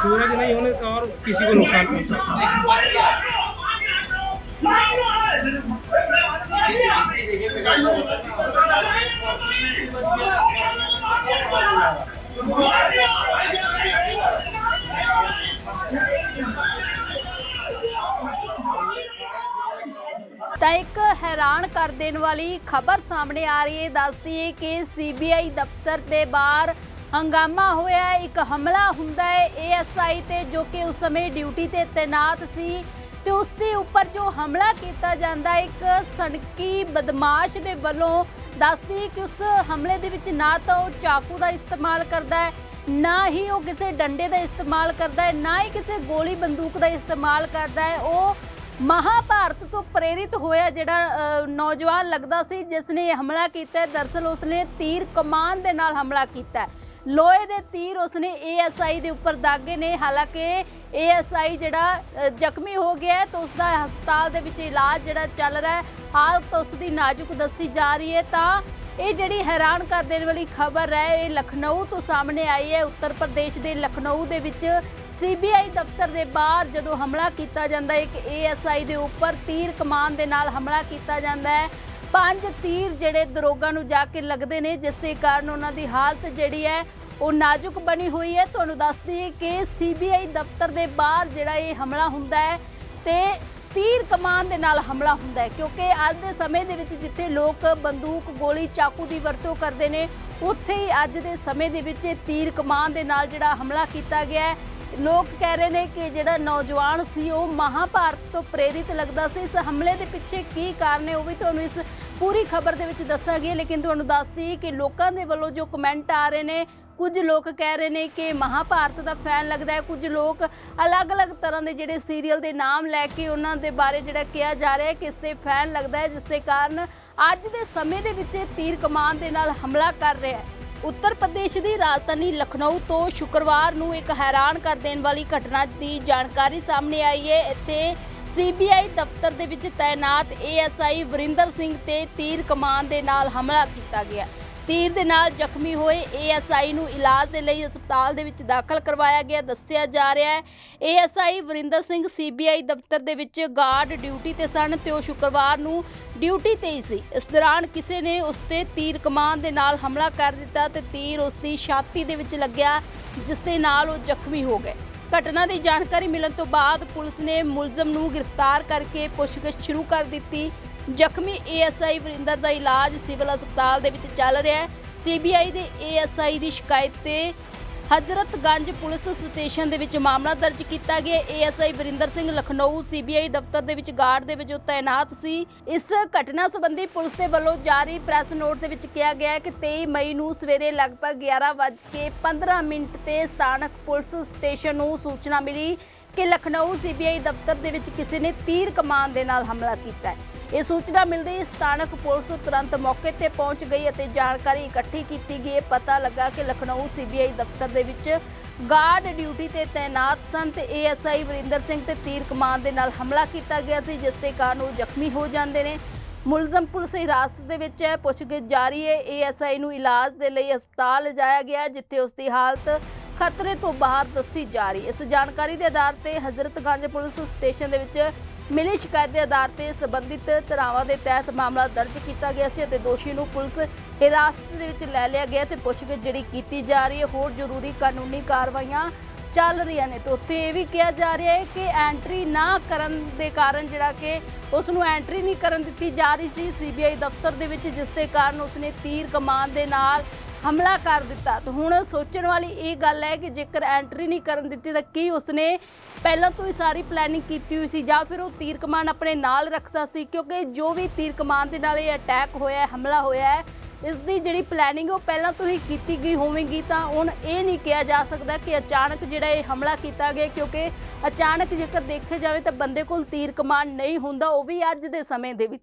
सूरज नहीं होने से और किसी को नुकसान पहुँचा। ਤਾਂ ਇੱਕ ਹੈਰਾਨ ਕਰ ਦੇਣ ਵਾਲੀ ਖਬਰ ਸਾਹਮਣੇ ਆ ਰਹੀ ਹੈ। ਦੱਸਦੀ ਹੈ ਕਿ ਸੀਬੀਆਈ ਦਫ਼ਤਰ ਦੇ ਬਾਹਰ ਹੰਗਾਮਾ ਹੋਇਆ ਹੈ। ਇੱਕ ਹਮਲਾ ਹੁੰਦਾ ਹੈ। ਏਐਸਆਈ ਤੇ ਜੋ ਕਿ ਉਸ ਸਮੇਂ ਡਿਊਟੀ ਤੇ ਤਾਇਨਾਤ ਸੀ। ਤੇ ਉਸ ਦੇ ਉੱਪਰ ਜੋ ਹਮਲਾ ਕੀਤਾ ਜਾਂਦਾ ਇੱਕ ਸਣਕੀ ਬਦਮਾਸ਼ ਦੇ ਵੱਲੋਂ ਦੱਸਦੀ ਕਿ ਉਸ ਹਮਲੇ ਦੇ ਵਿੱਚ ਨਾ ਤਾਂ ਉਹ ਚਾਕੂ ਦਾ ਇਸਤੇਮਾਲ ਕਰਦਾ ਹੈ, ਨਾ ਹੀ ਉਹ ਕਿਸੇ ਡੰਡੇ ਦਾ ਇਸਤੇਮਾਲ ਕਰਦਾ ਹੈ, ਨਾ ਹੀ ਕਿਸੇ ਗੋਲੀ ਬੰਦੂਕ ਦਾ ਇਸਤੇਮਾਲ ਕਰਦਾ ਹੈ। ਉਹ ਮਹਾਭਾਰਤ ਤੋਂ ਪ੍ਰੇਰਿਤ ਹੋਇਆ ਜਿਹੜਾ ਨੌਜਵਾਨ ਲੱਗਦਾ ਸੀ, ਜਿਸ ਨੇ ਹਮਲਾ ਕੀਤਾ ਹੈ। ਦਰਸਲ ਉਸਨੇ ਤੀਰ ਕਮਾਨ ਦੇ ਨਾਲ ਹਮਲਾ ਕੀਤਾ ਲੋਹੇ ਦੇ ਤੀਰ ਉਸਨੇ ਏਐਸਆਈ ਦੇ ਉੱਪਰ ਦਾਗੇ ਨੇ। ਹਾਲਾਂਕਿ ਏਐਸਆਈ ਜਿਹੜਾ ਜ਼ਖਮੀ ਹੋ ਗਿਆ ਹੈ ਤਾਂ ਉਸਦਾ ਹਸਪਤਾਲ ਦੇ ਵਿੱਚ ਇਲਾਜ ਜਿਹੜਾ ਚੱਲ ਰਿਹਾ ਹੈ। ਹਾਲਤ ਉਸਦੀ ਨਾਜ਼ੁਕ ਦੱਸੀ ਜਾ ਰਹੀ ਹੈ ਤਾਂ ਇਹ ਜਿਹੜੀ ਹੈਰਾਨ ਕਰ ਦੇਣ ਵਾਲੀ ਖਬਰ ਹੈ, ਇਹ ਲਖਨਊ ਤੋਂ ਸਾਹਮਣੇ ਆਈ ਹੈ। ਉੱਤਰ ਪ੍ਰਦੇਸ਼ ਦੇ ਲਖਨਊ ਦੇ ਵਿੱਚ ਸੀਬੀਆਈ ਦਫ਼ਤਰ ਦੇ ਬਾਹਰ ਜਦੋਂ ਹਮਲਾ ਕੀਤਾ ਜਾਂਦਾ ਹੈ, ਇੱਕ ਏਐਸਆਈ ਦੇ ਉੱਪਰ ਤੀਰ ਕਮਾਨ ਦੇ ਨਾਲ ਹਮਲਾ ਕੀਤਾ ਜਾਂਦਾ ਹੈ। ਪੰਜ ਤੀਰ ਜਿਹੜੇ ਦਰੋਗਾ ਨੂੰ ਜਾ ਕੇ ਲੱਗਦੇ ਨੇ, ਜਿਸ ਦੇ ਕਾਰਨ ਉਹਨਾਂ ਦੀ ਹਾਲਤ ਜਿਹੜੀ ਹੈ, ਉਹ ਨਾਜ਼ੁਕ ਬਣੀ ਹੋਈ ਹੈ। ਤੁਹਾਨੂੰ ਦੱਸ ਦਈਏ ਕਿ ਸੀਬੀਆਈ ਦਫ਼ਤਰ ਦੇ ਬਾਹਰ ਜਿਹੜਾ ਇਹ ਹਮਲਾ ਹੁੰਦਾ ਹੈ ਤੇ ਤੀਰ ਕਮਾਨ ਦੇ ਨਾਲ ਹਮਲਾ ਹੁੰਦਾ ਹੈ, ਕਿਉਂਕਿ ਅੱਜ ਦੇ ਸਮੇਂ ਦੇ ਵਿੱਚ ਜਿੱਥੇ ਲੋਕ ਬੰਦੂਕ, ਗੋਲੀ, ਚਾਕੂ ਦੀ ਵਰਤੋਂ ਕਰਦੇ ਨੇ, ਉੱਥੇ ਹੀ ਅੱਜ ਦੇ ਸਮੇਂ ਦੇ ਵਿੱਚ ਇਹ ਤੀਰ ਕਮਾਨ ਦੇ ਨਾਲ ਜਿਹੜਾ ਹਮਲਾ ਕੀਤਾ ਗਿਆ ਹੈ। ਲੋਕ ਕਹਿ ਰਹੇ ਨੇ ਕਿ ਜਿਹੜਾ ਨੌਜਵਾਨ ਸੀ ਉਹ ਮਹਾਭਾਰਤ ਤੋਂ ਪ੍ਰੇਰਿਤ ਲੱਗਦਾ ਸੀ। ਇਸ ਹਮਲੇ ਦੇ ਪਿੱਛੇ ਕੀ ਕਾਰਨ ਹੈ ਉਹ ਵੀ ਤੁਹਾਨੂੰ ਇਸ ਪੂਰੀ ਖਬਰ ਦੇ ਵਿੱਚ ਦੱਸਾਂਗੇ। ਲੇਕਿਨ ਤੁਹਾਨੂੰ ਦੱਸਦੀ ਕਿ ਲੋਕਾਂ ਦੇ ਵੱਲੋਂ ਜੋ ਕਮੈਂਟ ਆ ਰਹੇ ਨੇ, ਕੁਝ ਲੋਕ ਕਹਿ ਰਹੇ ਨੇ ਕਿ ਮਹਾਭਾਰਤ ਦਾ ਫੈਨ ਲੱਗਦਾ ਹੈ। ਕੁਝ ਲੋਕ ਅਲੱਗ-ਅਲੱਗ ਤਰ੍ਹਾਂ ਦੇ ਜਿਹੜੇ ਸੀਰੀਅਲ ਦੇ ਨਾਮ ਲੈ ਕੇ ਉਹਨਾਂ ਦੇ ਬਾਰੇ ਜਿਹੜਾ ਕਿਹਾ ਜਾ ਰਿਹਾ ਹੈ ਕਿ ਇਸ ਦੇ ਫੈਨ ਲੱਗਦਾ ਹੈ, ਜਿਸ ਦੇ ਕਾਰਨ ਅੱਜ ਦੇ ਸਮੇਂ ਦੇ ਵਿੱਚ ਇਹ ਤੀਰ ਕਮਾਨ ਦੇ ਨਾਲ ਹਮਲਾ ਕਰ ਰਿਹਾ ਹੈ। ਉੱਤਰ ਪ੍ਰਦੇਸ਼ ਦੀ ਰਾਜਧਾਨੀ ਲਖਨਊ ਤੋਂ ਸ਼ੁੱਕਰਵਾਰ ਨੂੰ ਇੱਕ ਹੈਰਾਨ ਕਰ ਦੇਣ ਵਾਲੀ ਘਟਨਾ ਦੀ ਜਾਣਕਾਰੀ ਸਾਹਮਣੇ ਆਈ ਹੈ। ਇੱਥੇ ਸੀਬੀਆਈ ਦਫ਼ਤਰ ਦੇ ਵਿੱਚ ਤਾਇਨਾਤ ਏਐਸਆਈ ਵਰਿੰਦਰ ਸਿੰਘ ਤੇ ਤੀਰ ਕਮਾਨ ਦੇ ਨਾਲ ਹਮਲਾ ਕੀਤਾ ਗਿਆ। ਤੀਰ ਦੇ ਨਾਲ ਜ਼ਖਮੀ ਹੋਏ ਏਐਸਆਈ ਨੂੰ ਇਲਾਜ ਦੇ ਲਈ ਹਸਪਤਾਲ ਦੇ ਵਿੱਚ ਦਾਖਲ ਕਰਵਾਇਆ ਗਿਆ, ਦੱਸਿਆ ਜਾ ਰਿਹਾ ਹੈ। ਏਐਸਆਈ ਵਰਿੰਦਰ ਸਿੰਘ ਸੀਬੀਆਈ ਦਫ਼ਤਰ ਦੇ ਵਿੱਚ ਗਾਰਡ ਡਿਊਟੀ ਤੇ ਸਨ ਤੇ ਉਹ ਸ਼ੁੱਕਰਵਾਰ ਨੂੰ ਡਿਊਟੀ ਤੇ ਹੀ ਸੀ। ਇਸ ਦੌਰਾਨ ਕਿਸੇ ਨੇ ਉਸ ਤੇ ਤੀਰ ਕਮਾਨ ਦੇ ਨਾਲ ਹਮਲਾ ਕਰ ਦਿੱਤਾ ਤੇ ਤੀਰ ਉਸ ਦੀ ਛਾਤੀ ਦੇ ਵਿੱਚ ਲੱਗਿਆ, ਜਿਸ ਦੇ ਨਾਲ ਉਹ ਜ਼ਖਮੀ ਹੋ ਗਏ। ਘਟਨਾ ਦੀ ਜਾਣਕਾਰੀ ਮਿਲਣ ਤੋਂ ਬਾਅਦ ਪੁਲਿਸ ਨੇ ਮੁਲਜ਼ਮ ਨੂੰ ਗ੍ਰਿਫਤਾਰ ਕਰਕੇ ਪੁੱਛਗਿੱਛ ਸ਼ੁਰੂ ਕਰ ਦਿੱਤੀ। ਜ਼ਖਮੀ ਏਐਸਆਈ ਵਰਿੰਦਰ ਦਾ ਇਲਾਜ ਸਿਵਲ ਹਸਪਤਾਲ ਦੇ ਵਿੱਚ ਚੱਲ ਰਿਹਾ ਹੈ। ਸੀਬੀਆਈ ਦੇ ਏਐਸਆਈ ਦੀ ਸ਼ਿਕਾਇਤ ਤੇ ਹਜ਼ਰਤਗੰਜ ਪੁਲਿਸ ਸਟੇਸ਼ਨ ਦੇ ਵਿੱਚ ਮਾਮਲਾ ਦਰਜ ਕੀਤਾ ਗਿਆ। ਏਐਸਆਈ ਵਰਿੰਦਰ ਸਿੰਘ ਲਖਨਊ ਸੀਬੀਆਈ ਦਫ਼ਤਰ ਦੇ ਵਿੱਚ ਗਾਰਡ ਦੇ ਵਜੋਂ ਤਾਇਨਾਤ ਸੀ। ਇਸ ਘਟਨਾ ਸੰਬੰਧੀ ਪੁਲਿਸ ਦੇ ਵੱਲੋਂ ਜਾਰੀ ਪ੍ਰੈਸ ਨੋਟ ਦੇ ਵਿੱਚ ਕਿਹਾ ਗਿਆ ਹੈ ਕਿ 23 ਮਈ ਨੂੰ ਸਵੇਰੇ ਲਗਭਗ 11:15 ਮਿੰਟ ਤੇ ਸਥਾਨਕ ਪੁਲਿਸ ਸਟੇਸ਼ਨ ਨੂੰ ਸੂਚਨਾ ਮਿਲੀ ਕਿ ਲਖਨਊ ਸੀਬੀਆਈ ਦਫ਼ਤਰ ਦੇ ਵਿੱਚ ਕਿਸੇ ਨੇ ਤੀਰ ਕਮਾਨ ਦੇ ਨਾਲ ਹਮਲਾ ਕੀਤਾ ਹੈ। ਇਹ ਸੂਚਨਾ ਮਿਲਦੇ ਹੀ ਸਥਾਨਕ ਪੁਲਿਸ ਤੁਰੰਤ ਮੌਕੇ ਤੇ ਪਹੁੰਚ ਗਈ ਅਤੇ ਜਾਣਕਾਰੀ ਇਕੱਠੀ ਕੀਤੀ ਗਈ। ਪਤਾ ਲੱਗਾ ਕਿ ਲਖਨਊ ਸੀਬੀਆਈ ਦਫ਼ਤਰ ਦੇ ਵਿੱਚ ਗਾਰਡ ਡਿਊਟੀ ਤੇ ਤਾਇਨਾਤ ਸਨ ਤੇ ਏਐਸਆਈ ਵਰਿੰਦਰ ਸਿੰਘ ਤੇ ਤੀਰ ਕਮਾਨ ਦੇ ਨਾਲ ਹਮਲਾ ਕੀਤਾ ਗਿਆ ਸੀ, ਜਿਸ ਦੇ ਕਾਰਨ ਉਹ ਜ਼ਖਮੀ ਹੋ ਜਾਂਦੇ ਨੇ। ਮੁਲਜ਼ਮ ਪੁਲਿਸ ਹਿਰਾਸਤ ਦੇ ਵਿੱਚ ਹੈ ਪੁੱਛਗਿੱਛ ਜਾਰੀ ਹੈ। ਏਐਸਆਈ ਨੂੰ ਇਲਾਜ ਦੇ ਲਈ ਹਸਪਤਾਲ ਲਿਜਾਇਆ ਗਿਆ, ਜਿੱਥੇ ਉਸ ਦੀ ਹਾਲਤ ਖਤਰੇ ਤੋਂ ਬਾਹਰ ਦੱਸੀ ਜਾ ਰਹੀ ਇਸ ਜਾਣਕਾਰੀ ਦੇ ਆਧਾਰ ਤੇ ਹਜ਼ਰਤਗੰਜ ਪੁਲਿਸ ਸਟੇਸ਼ਨ ਦੇ ਵਿੱਚ ਮਿਲੀ ਸ਼ਿਕਾਇਤ ਦੇ ਆਧਾਰ ਤੇ ਸੰਬੰਧਿਤ ਧਾਰਾਵਾਂ ਦੇ ਤਹਿਤ ਮਾਮਲਾ ਦਰਜ ਕੀਤਾ ਗਿਆ ਸੀ ਅਤੇ ਦੋਸ਼ੀ ਨੂੰ ਪੁਲਿਸ ਹਿਰਾਸਤ ਦੇ ਵਿੱਚ ਲੈ ਲਿਆ ਗਿਆ ਤੇ ਪੁੱਛਗਿੱਛ ਜਿਹੜੀ ਕੀਤੀ ਜਾ ਰਹੀ ਹੈ, ਹੋਰ ਜ਼ਰੂਰੀ ਕਾਨੂੰਨੀ ਕਾਰਵਾਈਆਂ ਚੱਲ ਰਹੀਆਂ ਨੇ। ਤੇ ਉੱਥੇ ਇਹ ਵੀ ਕਿਹਾ ਜਾ ਰਿਹਾ ਹੈ ਕਿ ਐਂਟਰੀ ਨਾ ਕਰਨ ਦੇ ਕਾਰਨ ਜਿਹੜਾ ਕਿ ਉਸ ਨੂੰ ਐਂਟਰੀ ਨਹੀਂ ਕਰਨ ਦਿੱਤੀ ਜਾ ਰਹੀ ਸੀ। ਸੀਬੀਆਈ ਦਫ਼ਤਰ ਦੇ ਵਿੱਚ ਜਿਸ ਦੇ ਕਾਰਨ ਉਸਨੇ ਤੀਰ ਕਮਾਨ ਦੇ ਨਾਲ ਹਮਲਾ ਕਰ ਦਿੱਤਾ। ਤੇ ਹੁਣ ਸੋਚਣ ਵਾਲੀ ਇਹ ਗੱਲ ਹੈ ਕਿ ਜੇਕਰ ਐਂਟਰੀ ਨਹੀਂ ਕਰਨ ਦਿੱਤੀ, ਤਾਂ ਕੀ ਉਸਨੇ ਪਹਿਲਾਂ ਤੋਂ ਹੀ ਸਾਰੀ ਪਲੈਨਿੰਗ ਕੀਤੀ ਹੋਈ ਸੀ ਜਾਂ ਫਿਰ ਉਹ ਤੀਰ ਕਮਾਨ ਆਪਣੇ ਨਾਲ ਰੱਖਦਾ ਸੀ? ਕਿਉਂਕਿ ਜੋ ਵੀ ਤੀਰ ਕਮਾਨ ਦੇ ਨਾਲ ਇਹ ਅਟੈਕ ਹੋਇਆ ਹੈ, ਹਮਲਾ ਹੋਇਆ ਹੈ ਇਸ ਦੀ ਜਿਹੜੀ ਪਲੈਨਿੰਗ ਉਹ ਪਹਿਲਾਂ ਤੋਂ ਹੀ ਕੀਤੀ ਗਈ ਹੋਵੇਗੀ, ਤਾਂ ਹੁਣ ਇਹ ਨਹੀਂ ਕਿਹਾ ਜਾ ਸਕਦਾ ਕਿ ਅਚਾਨਕ ਜਿਹੜਾ ਇਹ ਹਮਲਾ ਕੀਤਾ ਗਿਆ ਕਿਉਂਕਿ ਅਚਾਨਕ ਜੇਕਰ ਦੇਖਿਆ ਜਾਵੇ ਤਾਂ ਬੰਦੇ ਕੋਲ ਤੀਰ ਕਮਾਨ ਨਹੀਂ ਹੁੰਦਾ, ਉਹ ਵੀ ਅੱਜ ਦੇ ਸਮੇਂ ਦੇ ਵਿੱਚ।